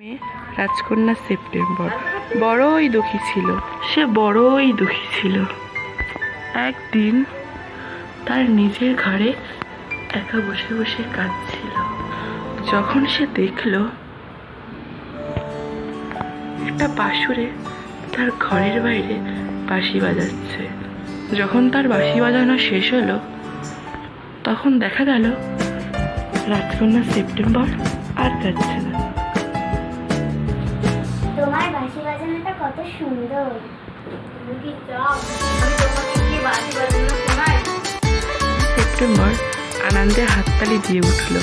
রাজকন্যা সেপ্টেম্বর। বড়ই দুঃখী ছিল। সে বড়ই দুঃখী ছিল। একদিন তার নিজের ঘরে একা বসে বসে কাঁদছিল। যখন সে দেখল একটা বাসুরে তার ঘরের বাইরে বাঁশি বাজাচ্ছে। যখন তার বাঁশি বাজানো শেষ হলো, তখন দেখা গেল, রাজকন্যা সেপ্টেম্বর আর কাঁদছে না। কত সুন্দর। সেপ্টেম্বর আনন্দে হাততালি দিয়ে উঠল।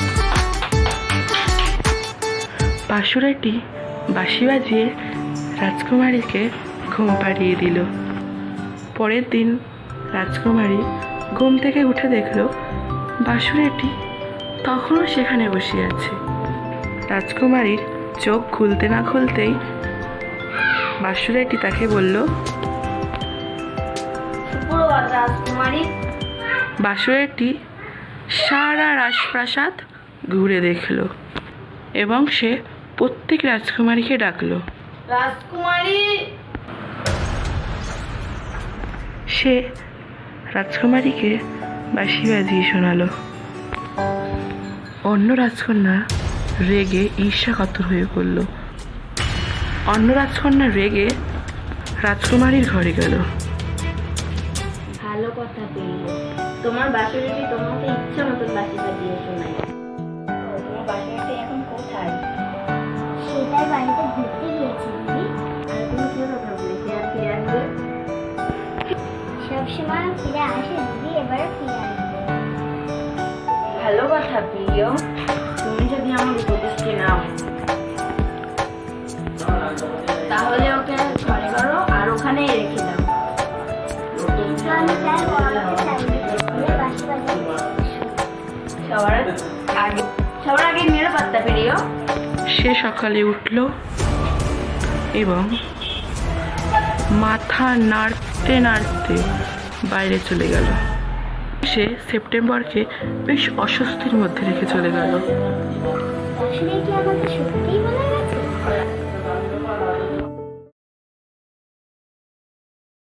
বাসুরাটি বাঁশি বাজিয়ে রাজকুমারীকে ঘুম পাড়িয়ে দিল। পরের দিন রাজকুমারী ঘুম থেকে উঠে দেখল বাসুরাটি তখনও সেখানে বসে আছে। রাজকুমারীর চোখ খুলতে না খুলতেই বাসুরাটি তাকে বলল বাসুরেরটি সারা রাজপ্রাসাদ ঘুরে দেখল এবং সে প্রত্যেক রাজকুমারীকে ডাকলো। রাজকুমারী! সে রাজকুমারীকে বাঁশি বাজিয়ে শোনালো। অন্য রাজকন্যা রেগে ঈর্ষা কাতর হয়ে পড়ল। অন্য রাজকন্যা রেগে রাজকুমারীর ঘরে গেল। ভালো কথা পেয়ে তোমার বাসুরিটি তোমাকে ইচ্ছা মতন বাসি বাজিয়ে শোনাই ও, তোমার বাসুরিটি এখন কোথায়? সেটাই বাড়িতে ঘুরতে গিয়েছি আর তুমি কি কথা বলে সে আর ফিরে আসবে? সবসময় ফিরে আসে দিদি এবারও ফিরে আসবে। ভালো কথা প্রিয় তুমি যদি আমার সে সকালে উঠল এবং মাথা নাড়তে নাড়তে বাইরে চলে গেল। সে সেপ্টেম্বরকে বেশ অস্বস্তির মধ্যে রেখে চলে গেল।